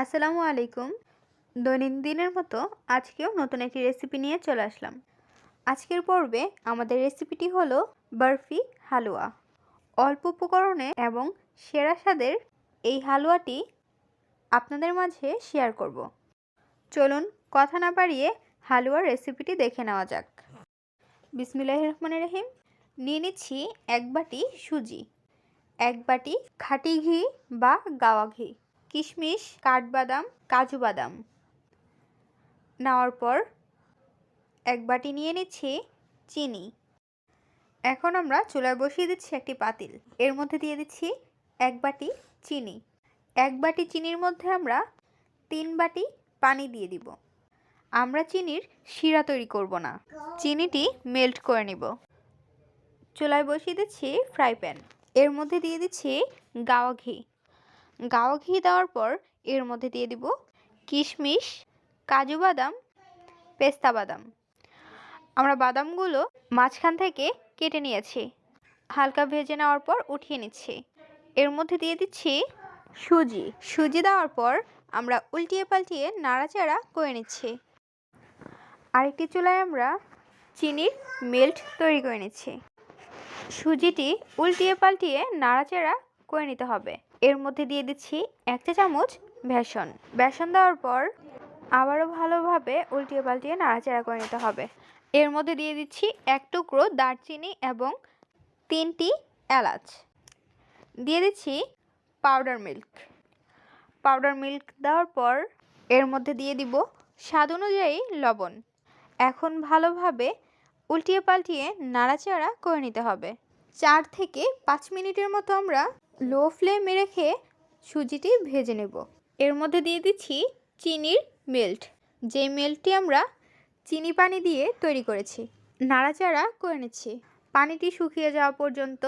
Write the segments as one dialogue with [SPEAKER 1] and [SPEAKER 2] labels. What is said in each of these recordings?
[SPEAKER 1] আসসালামু আলাইকুম। দৈনন্দিনের মতো আজকেও নতুন একটি রেসিপি নিয়ে চলে আসলাম। আজকের পর্বে আমাদের রেসিপিটি হলো বরফি হালুয়া। অল্প উপকরণে এবং সেরা স্বাদের এই হালুয়াটি আপনাদের মাঝে শেয়ার করব। চলুন কথা না বাড়িয়ে হালুয়ার রেসিপিটি দেখে নেওয়া যাক। বিসমিল্লাহ রহমান রহিম। নিয়ে নিচ্ছি এক বাটি সুজি, এক বাটি খাটি ঘি বা গাওয়া ঘি। কিশমিশ, কাঠবাদাম, কাজু বাদাম। নেওয়ার পর এক বাটি নিয়ে নিচ্ছি চিনি। এখন আমরা চুলায় বসিয়ে দিচ্ছি একটি পাতিল। এর মধ্যে দিয়ে দিচ্ছি এক বাটি চিনি। এক বাটি চিনির মধ্যে আমরা তিন বাটি পানি দিয়ে দিব। আমরা চিনির শিরা তৈরি করব না। চিনিটি মেল্ট করে নিব। চুলায় বসিয়ে দিচ্ছি ফ্রাই প্যান। এর মধ্যে দিয়ে দিচ্ছি গাওয়া ঘি। গাওয়া ঘি দেওয়ার পর এর মধ্যে দিয়ে দিব কিশমিশ, কাজু বাদাম, পেস্তা বাদাম। আমরা বাদামগুলো মাঝখান থেকে কেটে নিয়েছি। হালকা ভেজে নেওয়ার পর উঠিয়ে নিচ্ছি। এর মধ্যে দিয়ে দিচ্ছি সুজি। সুজি দেওয়ার পর আমরা উল্টিয়ে পাল্টিয়ে নাড়াচাড়া করে নিচ্ছি। আরেকটি চুলায় আমরা চিনির মেল্ট তৈরি করে নিচ্ছি। সুজিটি উল্টিয়ে পাল্টিয়ে নাড়াচাড়া করে নিতে হবে। এর মধ্যে দিয়ে দিচ্ছি এক চা চামচ বেসন। বেসন দেওয়ার পর আবারও ভালোভাবে উল্টিয়ে পাল্টিয়ে নাড়াচাড়া করে নিতে হবে। এর মধ্যে দিয়ে দিচ্ছি এক টুকরো দারচিনি এবং তিনটি এলাচ। দিয়ে দিচ্ছি পাউডার মিল্ক। পাউডার মিল্ক দেওয়ার পর এর মধ্যে দিয়ে দিব স্বাদ অনুযায়ী লবণ। এখন ভালোভাবে উল্টিয়ে পাল্টিয়ে নাড়াচাড়া করে নিতে হবে। চার থেকে পাঁচ মিনিটের মতো আমরা লো ফ্লেমে রেখে সুজিটি ভেজে নেব। এর মধ্যে দিয়ে দিচ্ছি চিনির মেল্ট। যে মেল্টটি আমরা চিনি পানি দিয়ে তৈরি করেছি, নাড়াচাড়া করে নিচ্ছি। পানিটি শুকিয়ে যাওয়া পর্যন্ত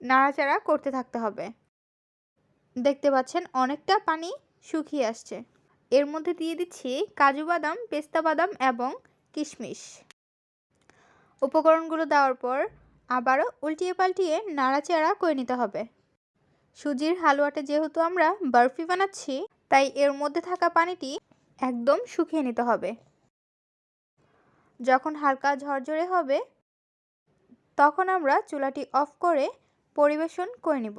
[SPEAKER 1] নাড়াচাড়া করতে থাকতে হবে। দেখতে পাচ্ছেন অনেকটা পানি শুকিয়ে আসছে। এর মধ্যে দিয়ে দিচ্ছি কাজু বাদাম, পেস্তা বাদাম এবং কিশমিশ। উপকরণগুলো দেওয়ার পর আবারও উল্টিয়ে পাল্টিয়ে নাড়াচাড়া করে নিতে হবে। সুজির হালুয়াটা যেহেতু আমরা বরফি বানাচ্ছি, তাই এর মধ্যে থাকা পানিটি একদম শুকিয়ে নিতে হবে। যখন হালকা ঝরঝরে হবে, তখন আমরা চুলাটি অফ করে পরিবেশন করে নিব।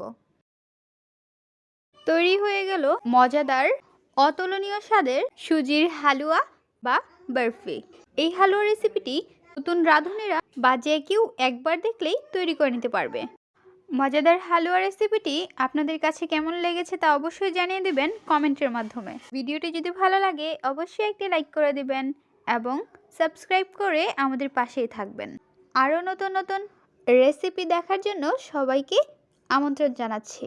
[SPEAKER 1] তৈরি হয়ে গেল মজাদার অতুলনীয় স্বাদের সুজির হালুয়া বা বরফি। এই হালুয়া রেসিপিটি নতুন রাঁধুনিরা বা যে কেউ একবার দেখলেই তৈরি করে নিতে পারবে। মজাদার হালুয়া রেসিপিটি আপনাদের কাছে কেমন লেগেছে তা অবশ্যই জানিয়ে দেবেন কমেন্টের মাধ্যমে। ভিডিওটি যদি ভালো লাগে, অবশ্যই একটি লাইক করে দিবেন এবং সাবস্ক্রাইব করে আমাদের পাশেই থাকবেন। আরও নতুন নতুন রেসিপি দেখার জন্য সবাইকে আমন্ত্রণ জানাচ্ছি।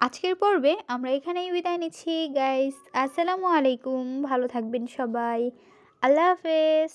[SPEAKER 1] আজকের পর্বে আমরা এখানেই বিদায় নিচ্ছি। গাইস আসসালামু আলাইকুম। ভালো থাকবেন সবাই। আল্লাহ হাফেজ।